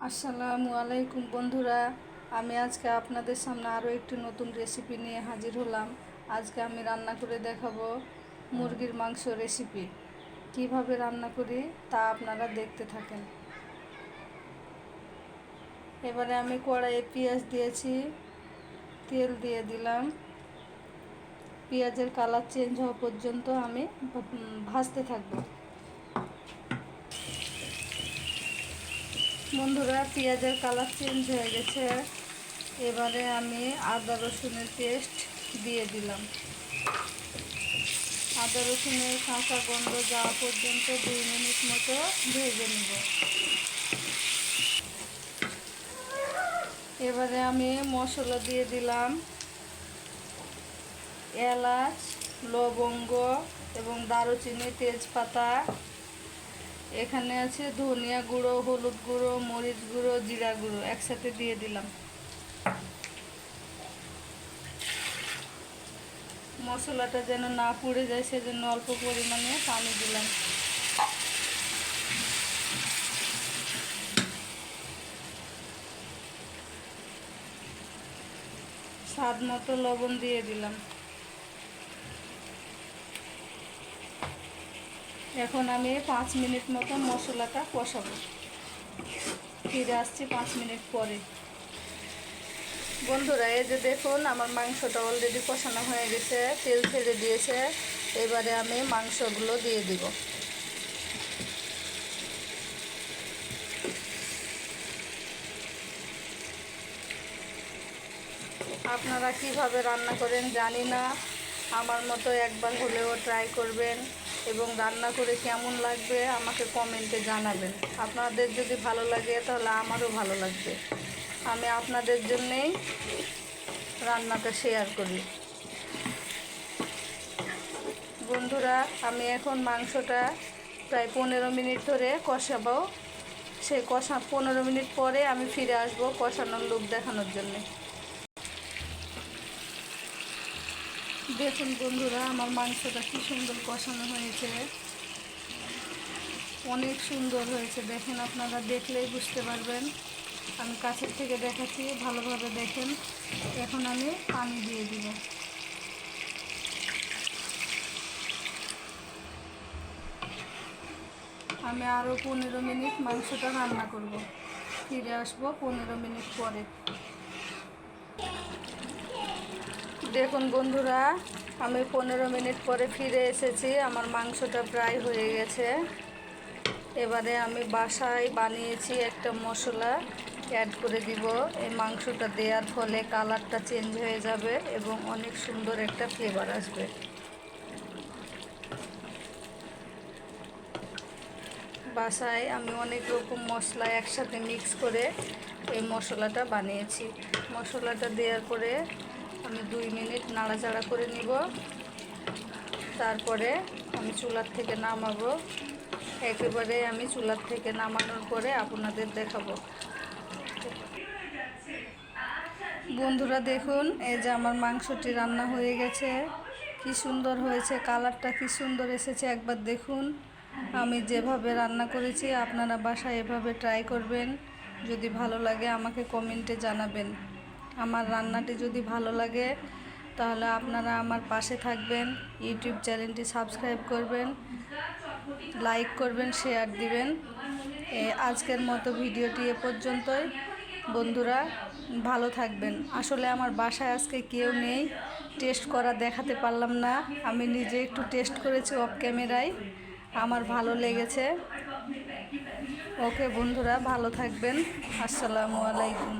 আসসালামু আলাইকুম বন্ধুরা। আমি আজকে আপনাদের সামনে আরও একটি নতুন রেসিপি নিয়ে হাজির হলাম। আজকে আমি রান্না করে দেখাবো মুরগির মাংস রেসিপি কীভাবে রান্না করি তা আপনারা দেখতে থাকেন। এবারে আমি কড়াইয়ে পেঁয়াজ দিয়েছি, তেল দিয়ে দিলাম। পেঁয়াজের কালার চেঞ্জ হওয়া পর্যন্ত আমি ভাজতে থাকব। বন্ধুরা, পেঁয়াজের কালার চেঞ্জ হয়ে গেছে। এবারে আমি আদা রসুনের পেস্ট দিয়ে দিলাম। আদা রসুনের কাঁচা গন্ধ যাওয়া পর্যন্ত দুই মিনিট মতো ভেজে নেব। এবারে আমি মশলা দিয়ে দিলাম এলাচ, লবঙ্গ এবং দারুচিনি তেজপাতা। এখানে আছে ধনিয়া গুঁড়ো, হলুদ গুঁড়ো, মরিচ গুঁড়ো, জিরা গুঁড়ো, একসাথে দিয়ে দিলাম। মশলাটা যেন না পুড়ে যায়, সেজন্য অল্প পরিমাণে পানি দিলাম। স্বাদ মতো লবণ দিয়ে দিলাম। এখন আমি পাঁচ মিনিট মতো মশলাটা কষাবো। ফিরে আসছি পাঁচ মিনিট পরে। বন্ধুরা, এই যে দেখুন, আমার মাংসটা অলরেডি কষানো হয়ে গেছে, তেল ছেড়ে দিয়েছে। এবারে আমি মাংসগুলো দিয়ে দিব। আপনারা কীভাবে রান্না করেন জানি না। আমার মতো একবার হলেও ট্রাই করবেন। এবং রান্না করে কেমন লাগবে আমাকে কমেন্টে জানাবেন। আপনাদের যদি ভালো লাগে তাহলে আমারও ভালো লাগবে। আমি আপনাদের জন্যেই রান্নাটা শেয়ার করি। বন্ধুরা, আমি এখন মাংসটা প্রায় পনেরো মিনিট ধরে কষাবো। সেই কষা পনেরো মিনিট পরে আমি ফিরে আসব কষানোর লোক দেখানোর জন্যে। দেখুন বন্ধুরা, আমার মাংসটা কি সুন্দর কষানো হয়েছে। অনেক সুন্দর হয়েছে, দেখেন আপনারা দেখলেই বুঝতে পারবেন। আমি কাছের থেকে দেখাচ্ছি, ভালোভাবে দেখেন। এখন আমি পানি দিয়ে দিব। আমি আরও পনেরো মিনিট মাংসটা রান্না করব। ফিরে আসব পনেরো মিনিট পরে। দেখুন বন্ধুরা, আমি পনেরো মিনিট পরে ফিরে এসেছি। আমার মাংসটা প্রায় হয়ে গেছে। এবারে আমি বাসায় বানিয়েছি একটা মশলা অ্যাড করে দিব। এই মাংসটা দেওয়ার ফলে কালারটা চেঞ্জ হয়ে যাবে এবং অনেক সুন্দর একটা ফ্লেভার আসবে। বাসায় আমি অনেক রকম মশলা একসাথে মিক্স করে এই মশলাটা বানিয়েছি। মশলাটা দেওয়ার পরে আমি দুই মিনিট নাড়াচাড়া করে নিব। তারপরে আমি চুলার থেকে নামাবো। একেবারে আমি চুলার থেকে নামানোর পরে আপনাদের দেখাবো। বন্ধুরা দেখুন, এই যে আমার মাংসটি রান্না হয়ে গেছে। কি সুন্দর হয়েছে, কালারটা কি সুন্দর এসেছে। একবার দেখুন, আমি যেভাবে রান্না করেছি, আপনারা বাসায় এভাবে ট্রাই করবেন। যদি ভালো লাগে আমাকে কমেন্টে জানাবেন। আমার রান্নাটি যদি ভালো লাগে, তাহলে আপনারা আমার পাশে থাকবেন, ইউটিউব চ্যানেলটি সাবস্ক্রাইব করবেন, লাইক করবেন, শেয়ার দিবেন। আজকের মতো ভিডিওটি এ পর্যন্তই। বন্ধুরা, ভালো থাকবেন। আসলে আমার বাসায় আজকে কেউ নেই, টেস্ট করা দেখাতে পারলাম না। আমি নিজে একটু টেস্ট করেছি অফ ক্যামেরায়, আমার ভালো লেগেছে। ওকে বন্ধুরা, ভালো থাকবেন। আসসালামু আলাইকুম।